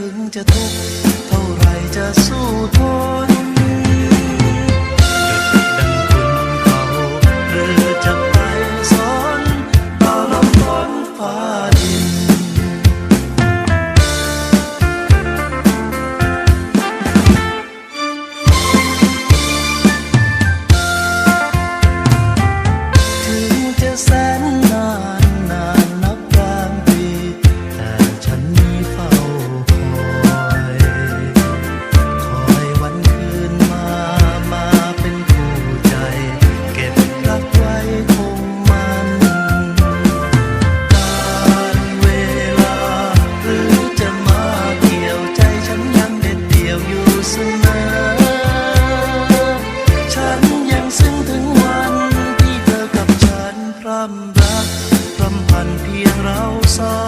ถึงจะทุกข์เท่าไรจะสู้ทน ความรักรำพันเพียงเราสอง